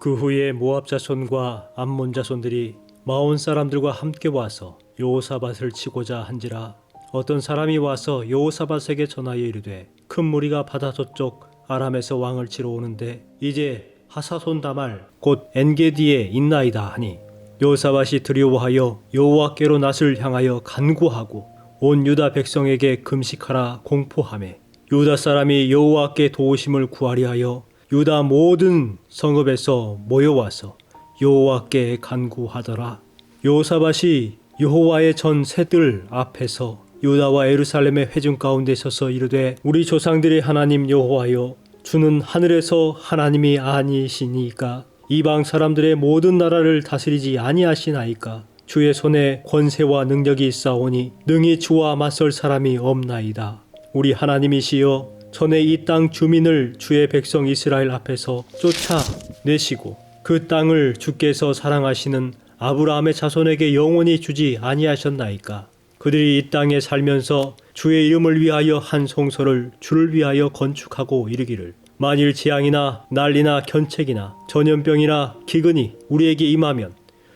그 후에 모압 자손과 암몬 자손들이 마온 사람들과 함께 와서 여호사밧을 치고자 한지라 어떤 사람이 와서 여호사밧에게 전하여 이르되 큰 무리가 바다 저쪽 아람에서 왕을 치러 오는데 이제 하사손 다말 곧 엔게디에 있나이다 하니 여호사밧이 두려워하여 여호와께로 낯을 향하여 간구하고 온 유다 백성에게 금식하라 공포하매 유다 사람이 여호와께 도우심을 구하리 하여 유다 모든 성읍에서 모여와서 여호와께 간구하더라. 여호사밧이 여호와의 전 새들 앞에서 유다와 예루살렘의 회중 가운데 서서 이르되 우리 조상들의 하나님 여호와여 주는 하늘에서 하나님이 아니시니까 이방 사람들의 모든 나라를 다스리지 아니하시나이까 주의 손에 권세와 능력이 있사오니 능히 주와 맞설 사람이 없나이다. 우리 하나님이시여 전에 이 땅 주민을 주의 백성 이스라엘 앞에서 쫓아내시고 그 땅을 주께서 사랑하시는 아브라함의 자손에게 영원히 주지 아니하셨나이까? 그들이 이 땅에 살면서 주의 이름을 위하여 한 성소를 주를 위하여 건축하고 이르기를 만일 재앙이나 난리나 견책이나 전염병이나 기근이 우리에게 임하면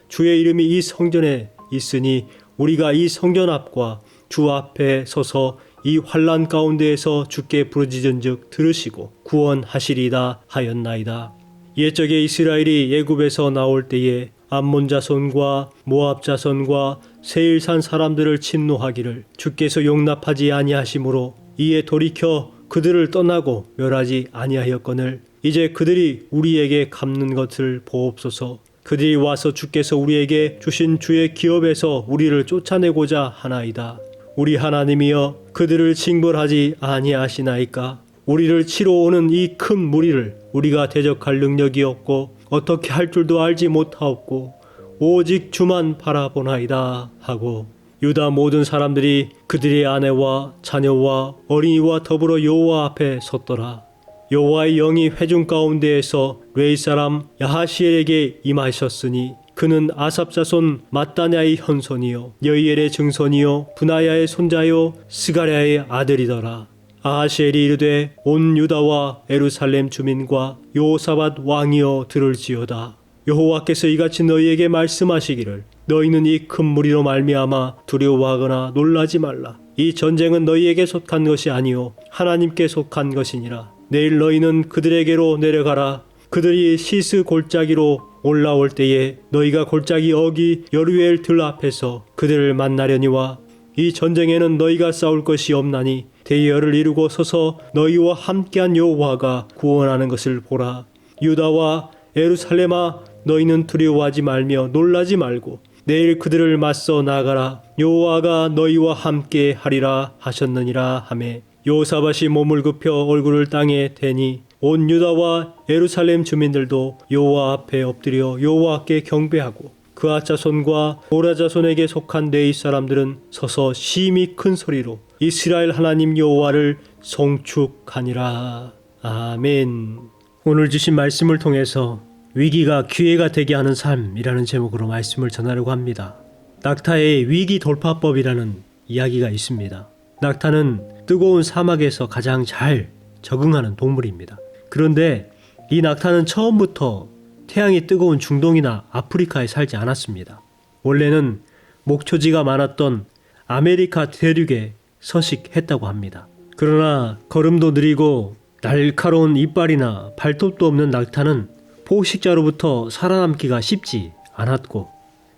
주의 이름이 이 성전에 있으니 우리가 이 성전 앞과 주 앞에 서서 이 환란 가운데에서 주께 부르짖은즉 들으시고 구원하시리다 하였나이다. 옛적에 이스라엘이 예굽에서 나올 때에 암몬 자손과 모압 자손과 세일산 사람들을 침노하기를 주께서 용납하지 아니하심으로 이에 돌이켜 그들을 떠나고 멸하지 아니하였거늘 이제 그들이 우리에게 갚는 것을 보옵소서 그들이 와서 주께서 우리에게 주신 주의 기업에서 우리를 쫓아내고자 하나이다 우리 하나님이여 그들을 징벌하지 아니하시나이까? 우리를 치러 오는 이 큰 무리를 우리가 대적할 능력이 없고 어떻게 할 줄도 알지 못하옵고 오직 주만 바라보나이다 하고 유다 모든 사람들이 그들의 아내와 자녀와 어린이와 더불어 여호와 앞에 섰더라. 여호와의 영이 회중 가운데에서 레이 사람 야하시엘에게 임하셨으니 그는 아삽 자손 마따냐의 현손이요 여이엘의 증손이요 분하야의 손자요 스가랴의 아들이더라. 아하시엘이 이르되 온 유다와 에루살렘 주민과 요사밧 왕이여 들을지어다. 여호와께서 이같이 너희에게 말씀하시기를 너희는 이 큰 무리로 말미암아 두려워하거나 놀라지 말라. 이 전쟁은 너희에게 속한 것이 아니요 하나님께 속한 것이니라. 내일 너희는 그들에게로 내려가라. 그들이 시스 골짜기로 올라올 때에 너희가 골짜기 어기 여루엘 들 앞에서 그들을 만나려니와 이 전쟁에는 너희가 싸울 것이 없나니 대열을 이루고 서서 너희와 함께한 여호와가 구원하는 것을 보라. 유다와 에루살렘아 너희는 두려워하지 말며 놀라지 말고 내일 그들을 맞서 나가라. 여호와가 너희와 함께 하리라 하셨느니라. 하매 요사밭이 몸을 굽혀 얼굴을 땅에 대니 온 유다와 예루살렘 주민들도 여호와 앞에 엎드려 여호와께 경배하고 그아 자손과 오라 자손에게 속한 네이 사람들은 서서 심히 큰 소리로 이스라엘 하나님 여호와를 송축하니라 아멘. 오늘 주신 말씀을 통해서 위기가 기회가 되게 하는 삶이라는 제목으로 말씀을 전하려고 합니다. 낙타의 위기 돌파법이라는 이야기가 있습니다. 낙타는 뜨거운 사막에서 가장 잘 적응하는 동물입니다. 그런데 이 낙타는 처음부터 태양이 뜨거운 중동이나 아프리카에 살지 않았습니다. 원래는 목초지가 많았던 아메리카 대륙에 서식했다고 합니다. 그러나 걸음도 느리고 날카로운 이빨이나 발톱도 없는 낙타는 포식자로부터 살아남기가 쉽지 않았고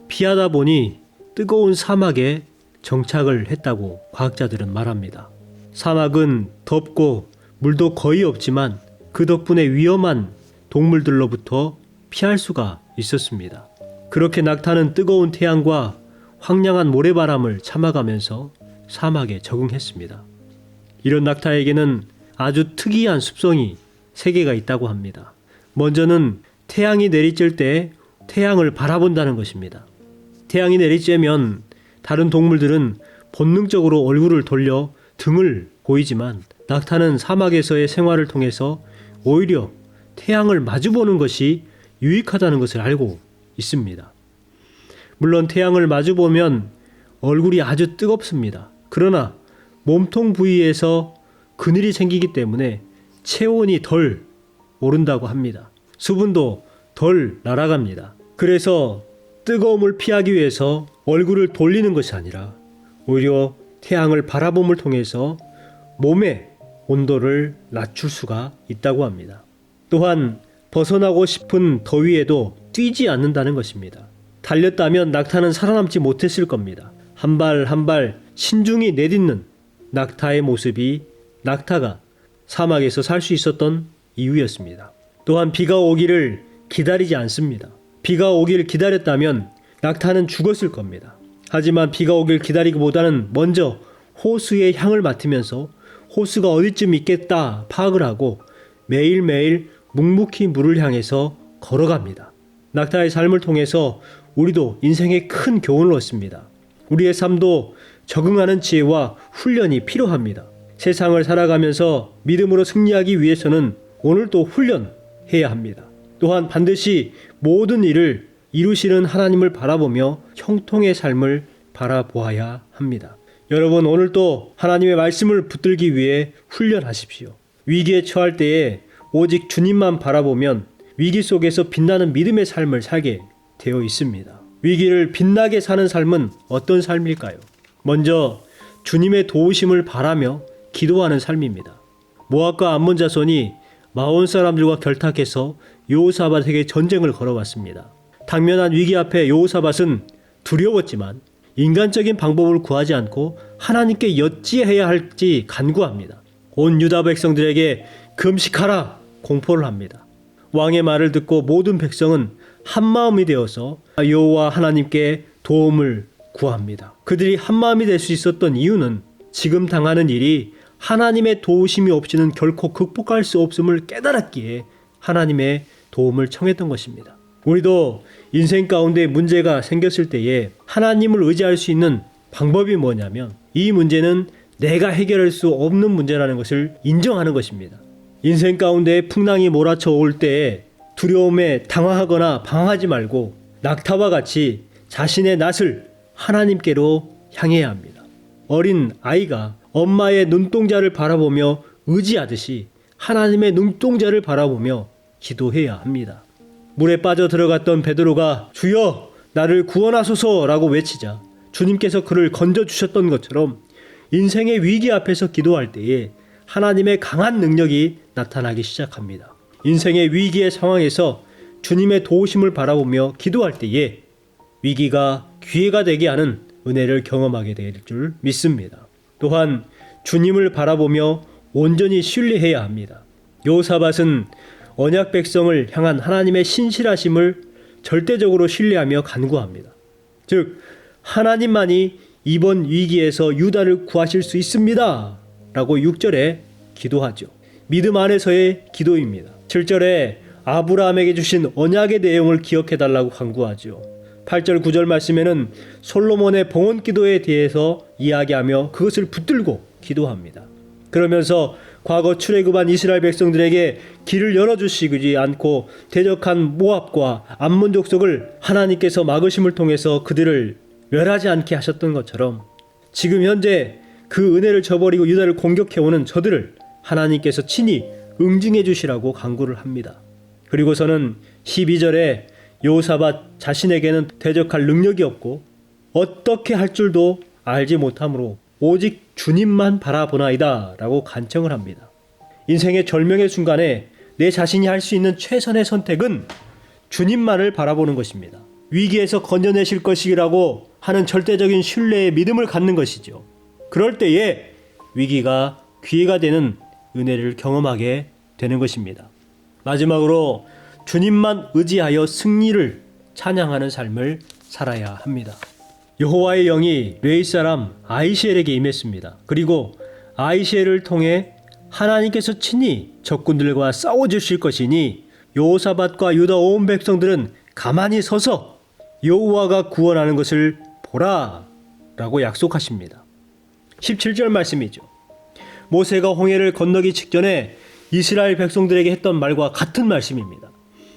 피하다 보니 뜨거운 사막에 정착을 했다고 과학자들은 말합니다. 사막은 덥고 물도 거의 없지만 그 덕분에 위험한 동물들로부터 피할 수가 있었습니다. 그렇게 낙타는 뜨거운 태양과 황량한 모래바람을 참아가면서 사막에 적응했습니다. 이런 낙타에게는 아주 특이한 습성이 세 개가 있다고 합니다. 먼저는 태양이 내리쬐 때 태양을 바라본다는 것입니다. 태양이 내리쬐면 다른 동물들은 본능적으로 얼굴을 돌려 등을 보이지만 낙타는 사막에서의 생활을 통해서 오히려 태양을 마주보는 것이 유익하다는 것을 알고 있습니다. 물론 태양을 마주보면 얼굴이 아주 뜨겁습니다. 그러나 몸통 부위에서 그늘이 생기기 때문에 체온이 덜 오른다고 합니다. 수분도 덜 날아갑니다. 그래서 뜨거움을 피하기 위해서 얼굴을 돌리는 것이 아니라 오히려 태양을 바라봄을 통해서 몸의 온도를 낮출 수가 있다고 합니다. 또한 벗어나고 싶은 더위에도 뛰지 않는다는 것입니다. 달렸다면 낙타는 살아남지 못했을 겁니다. 한 발 한 발 신중히 내딛는 낙타의 모습이 낙타가 사막에서 살 수 있었던 이유였습니다. 또한 비가 오기를 기다리지 않습니다. 비가 오기를 기다렸다면 낙타는 죽었을 겁니다. 하지만 비가 오길 기다리기보다는 먼저 호수의 향을 맡으면서 호수가 어디쯤 있겠다 파악을 하고 매일매일 묵묵히 물을 향해서 걸어갑니다. 낙타의 삶을 통해서 우리도 인생에 큰 교훈을 얻습니다. 우리의 삶도 적응하는 지혜와 훈련이 필요합니다. 세상을 살아가면서 믿음으로 승리하기 위해서는 오늘도 훈련해야 합니다. 또한 반드시 모든 일을 이루시는 하나님을 바라보며 형통의 삶을 바라보아야 합니다. 여러분 오늘도 하나님의 말씀을 붙들기 위해 훈련하십시오. 위기에 처할 때에 오직 주님만 바라보면 위기 속에서 빛나는 믿음의 삶을 살게 되어 있습니다. 위기를 빛나게 사는 삶은 어떤 삶일까요? 먼저 주님의 도우심을 바라며 기도하는 삶입니다. 모압과 암몬 자손이 마온 사람들과 결탁해서 요사밭에게 전쟁을 걸어왔습니다. 당면한 위기 앞에 요사밭은 두려웠지만 인간적인 방법을 구하지 않고 하나님께 여찌해야 할지 간구합니다. 온 유다 백성들에게 금식하라 공포를 합니다. 왕의 말을 듣고 모든 백성은 한 마음이 되어서 여호와 하나님께 도움을 구합니다. 그들이 한 마음이 될 수 있었던 이유는 지금 당하는 일이 하나님의 도우심이 없이는 결코 극복할 수 없음을 깨달았기에 하나님의 도움을 청했던 것입니다. 우리도 인생 가운데 문제가 생겼을 때에 하나님을 의지할 수 있는 방법이 뭐냐면 이 문제는 내가 해결할 수 없는 문제라는 것을 인정하는 것입니다. 인생 가운데 풍랑이 몰아쳐 올 때에 두려움에 당황하거나 방황하지 말고 낙타와 같이 자신의 낯을 하나님께로 향해야 합니다. 어린 아이가 엄마의 눈동자를 바라보며 의지하듯이 하나님의 눈동자를 바라보며 기도해야 합니다. 물에 빠져 들어갔던 베드로가 주여 나를 구원하소서라고 외치자 주님께서 그를 건져 주셨던 것처럼 인생의 위기 앞에서 기도할 때에 하나님의 강한 능력이 나타나기 시작합니다. 인생의 위기의 상황에서 주님의 도우심을 바라보며 기도할 때에 위기가 기회가 되게 하는 은혜를 경험하게 될 줄 믿습니다. 또한 주님을 바라보며 온전히 신뢰해야 합니다. 요사밭은 언약 백성을 향한 하나님의 신실하심을 절대적으로 신뢰하며 간구합니다. 즉 하나님만이 이번 위기에서 유다를 구하실 수 있습니다. 라고 6절에 기도하죠. 믿음 안에서의 기도입니다. 7절에 아브라함에게 주신 언약의 내용을 기억해 달라고 간구하죠. 8절 9절 말씀에는 솔로몬의 봉헌 기도에 대해서 이야기하며 그것을 붙들고 기도합니다. 그러면서 과거 출애굽한 이스라엘 백성들에게 길을 열어 주시지 않고 대적한 모압과 암몬 족속을 하나님께서 막으심을 통해서 그들을 멸하지 않게 하셨던 것처럼 지금 현재 그 은혜를 저버리고 유다를 공격해 오는 저들을 하나님께서 친히 응징해 주시라고 간구를 합니다. 그리고서는 12절에 요사밭 자신에게는 대적할 능력이 없고 어떻게 할 줄도 알지 못하므로 오직 주님만 바라보나이다 라고 간청을 합니다. 인생의 절명의 순간에 내 자신이 할 수 있는 최선의 선택은 주님만을 바라보는 것입니다. 위기에서 건져내실 것이라고 하는 절대적인 신뢰의 믿음을 갖는 것이죠. 그럴 때에 위기가 기회가 되는 은혜를 경험하게 되는 것입니다. 마지막으로 주님만 의지하여 승리를 찬양하는 삶을 살아야 합니다. 여호와의 영이 레이 사람 아이시엘에게 임했습니다. 그리고 아이시엘을 통해 하나님께서 친히 적군들과 싸워 주실 것이니 요사밭과 유다 온 백성들은 가만히 서서 여호와가 구원하는 것을 보라라고 약속하십니다. 17절 말씀이죠. 모세가 홍해를 건너기 직전에 이스라엘 백성들에게 했던 말과 같은 말씀입니다.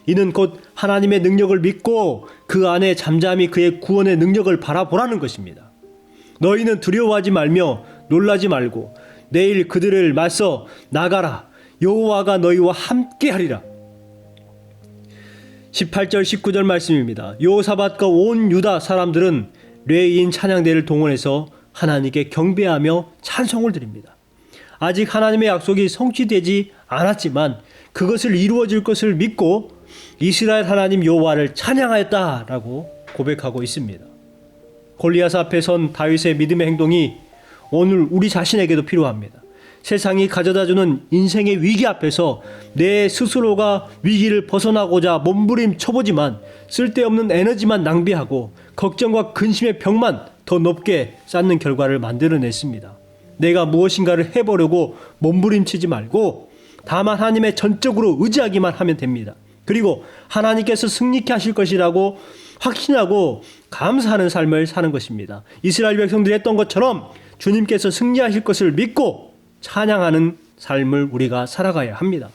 이는 곧 하나님의 능력을 믿고 그 안에 잠잠히 그의 구원의 능력을 바라보라는 것입니다. 너희는 두려워하지 말며 놀라지 말고 내일 그들을 맞서 나가라. 여호와가 너희와 함께 하리라. 18절 19절 말씀입니다. 요사밭과 온 유다 사람들은 레인 찬양대를 동원해서 하나님께 경배하며 찬송을 드립니다. 아직 하나님의 약속이 성취되지 않았지만 그것을 이루어질 것을 믿고 이스라엘 하나님 여호와를 찬양하였다라고 고백하고 있습니다. 골리앗 앞에 선 다윗의 믿음의 행동이 오늘 우리 자신에게도 필요합니다. 세상이 가져다주는 인생의 위기 앞에서 내 스스로가 위기를 벗어나고자 몸부림 쳐보지만 쓸데없는 에너지만 낭비하고 걱정과 근심의 벽만 더 높게 쌓는 결과를 만들어냈습니다. 내가 무엇인가를 해보려고 몸부림치지 말고 다만 하나님의 전적으로 의지하기만 하면 됩니다. 그리고 하나님께서 승리케 하실 것이라고 확신하고 감사하는 삶을 사는 것입니다. 이스라엘 백성들이 했던 것처럼 주님께서 승리하실 것을 믿고 찬양하는 삶을 우리가 살아가야 합니다.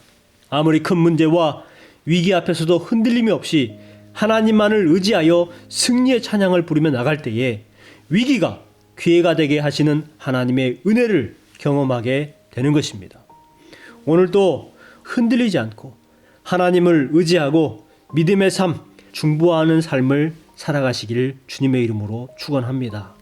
아무리 큰 문제와 위기 앞에서도 흔들림이 없이 하나님만을 의지하여 승리의 찬양을 부르며 나갈 때에 위기가 기회가 되게 하시는 하나님의 은혜를 경험하게 되는 것입니다. 오늘도 흔들리지 않고 하나님을 의지하고 믿음의 삶, 중보하는 삶을 살아가시기를 주님의 이름으로 축원합니다.